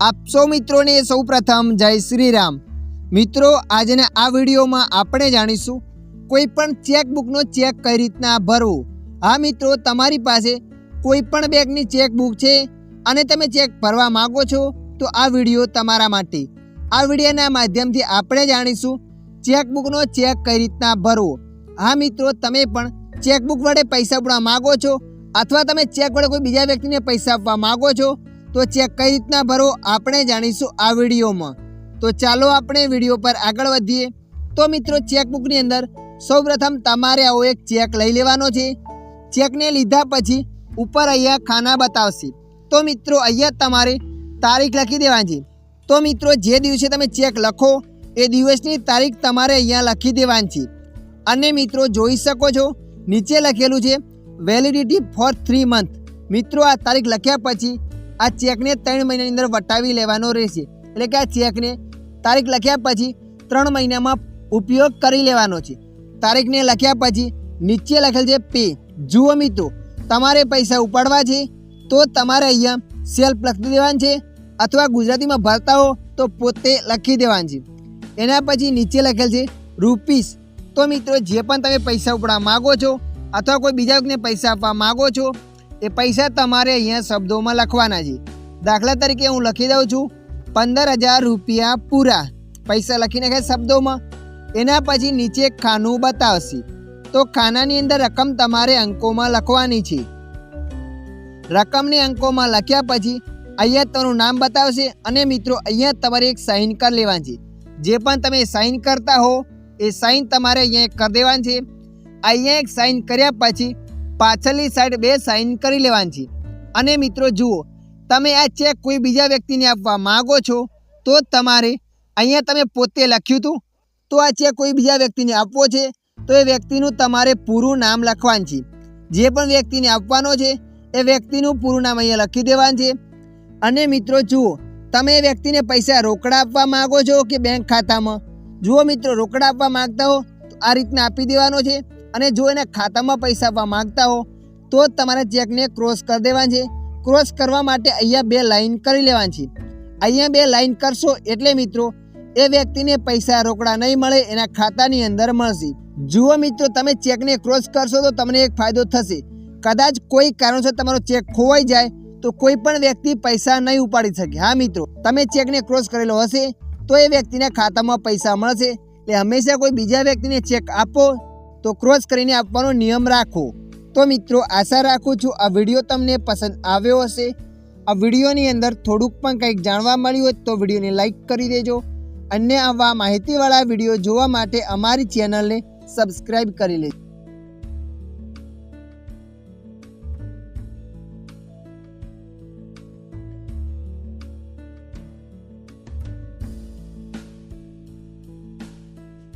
આપ સૌ મિત્રોને સૌ પ્રથમ જય શ્રી રામ મિત્રો, આજના આ વિડીયોમાં આપણે જાણીશું કોઈ પણ ચેકબુકનો ચેક કઈ રીતના ભરવો. હા, મિત્રો, તમારી પાસે કોઈ પણ બેંકની ચેકબુક છે અને તમે ચેક ભરવા માગો છો, તો આ વીડિયો તમારા માટે. આ વિડીયોના માધ્યમથી આપણે જાણીશું ચેકબુકનો ચેક કઈ રીતના ભરવો. હા, મિત્રો, તમે પણ ચેકબુક વડે પૈસા આપવા માગો છો અથવા તમે ચેક વડે કોઈ બીજા વ્યક્તિને પૈસા આપવા માંગો છો તો ચેક કઈ રીતના ભરો આપણે જાણીશું આ વિડીયોમાં. તો ચાલો આપણે વીડિયો પર આગળ વધીએ. તો મિત્રો ચેકબુકની અંદર સૌપ્રથમ તમારે આવો એક ચેક લઈ લેવાનો છે. ચેકને લીધા પછી ઉપર અહીંયા ખાના બતાવશે. તો મિત્રો અહીંયા તમારે તારીખ લખી દેવાની છે. તો મિત્રો જે દિવસે તમે ચેક લખો, એ દિવસની તારીખ તમારે અહીંયા લખી દેવાની છે. અને મિત્રો જોઈ શકો છો, નીચે લખેલું છે વેલિડિટી ફોર થ્રી મંથ મિત્રો આ તારીખ લખ્યા પછી આ ચેકને ત્રણ મહિનાની અંદર વટાવી લેવાનો રહેશે. એટલે કે આ ચેકને તારીખ લખ્યા પછી ત્રણ મહિનામાં ઉપયોગ કરી લેવાનો છે. તારીખને લખ્યા પછી નીચે લખેલ છે પે. જુઓ મિત્રો, તમારે પૈસા ઉપાડવા છે તો તમારે અહીંયા સેલ્ફ લખી દેવાનું છે અથવા ગુજરાતીમાં ભરતા હો તો પોતે લખી દેવાનું છે. એના પછી નીચે લખેલ છે રૂપીસ. તો મિત્રો, જે પણ તમે પૈસા ઉપડવા માગો છો અથવા કોઈ બીજા વ્યક્તિને પૈસા આપવા માગો છો એ પૈસા તમારે અહીંયા શબ્દોમાં લખવાના છે. દાખલા તરીકે હું લખી દઉં છું પંદર હજાર રૂપિયા પૂરા. પૈસા લખી નાખે શબ્દોમાં. એના પછી નીચે ખાનું બતાવશે. તો ખાનાની અંદર રકમ તમારે અંકોમાં લખવાની છે. રકમની અંકોમાં લખ્યા પછી અહીંયા તમારું નામ બતાવશે અને મિત્રો અહીંયા તમારે એક સાઇન કરી લેવાની છે. જે પણ તમે સાઇન કરતા હો, એ સાઇન તમારે અહીંયા કરી દેવાની છે. અહીંયા એક સાઇન કર્યા પછી પાછળની સાઈડ બે સાઇન કરી લેવાની છે. અને મિત્રો જુઓ, તમે આ ચેક કોઈ બીજા વ્યક્તિને આપવા માગો છો, તો તમારે અહીંયા તમે પોતે લખ્યું હતું. તો આ ચેક કોઈ બીજા વ્યક્તિને આપવો છે, તો એ વ્યક્તિનું તમારે પૂરું નામ લખવાનું છે. જે પણ વ્યક્તિને આપવાનો છે, એ વ્યક્તિનું પૂરું નામ અહીંયા લખી દેવાનું છે. અને મિત્રો જુઓ, તમે એ વ્યક્તિને પૈસા રોકડા આપવા માગો છો કે બેંક ખાતામાં? જુઓ મિત્રો, રોકડા આપવા માંગતા હો, તો આ રીતના આપી દેવાનો છે. અને જો એના ખાતામાં પૈસા આપવા માંગતા હો, તો તમારે ચેકને ક્રોસ કરી દેવાનું છે. ક્રોસ કરવા માટે અહીંયા બે લાઈન કરી લેવાની છે. અહીંયા બે લાઈન કરશો એટલે મિત્રો, એ વ્યક્તિને પૈસા રોકડા નહીં મળે, એના ખાતાની અંદર મળશે. જુઓ મિત્રો, તમે ચેકને ક્રોસ કરશો તો તમને એક ફાયદો થશે. કદાચ કોઈ કારણસર તમારો ચેક ખોવાઈ જાય, તો કોઈ પણ વ્યક્તિ પૈસા નહીં ઉપાડી શકે. હા મિત્રો, તમે ચેકને ક્રોસ કરેલો હશે, તો એ વ્યક્તિના ખાતામાં પૈસા મળશે. એટલે હંમેશા કોઈ બીજા વ્યક્તિને ચેક આપો. તો ક્રોસ કરીને આપવાનો નિયમ રાખો. તો મિત્રો, આશા રાખું છું આ વીડિયો તમને પસંદ આવ્યો હશે. આ વિડીયોની અંદર થોડુંક પણ કંઈક જાણવા મળ્યું હોય તો વિડીયોને લાઈક કરી દેજો. અન્ય આવા માહિતીવાળા વીડિયો જોવા માટે અમારી ચેનલને સબસ્ક્રાઈબ કરી લેજો.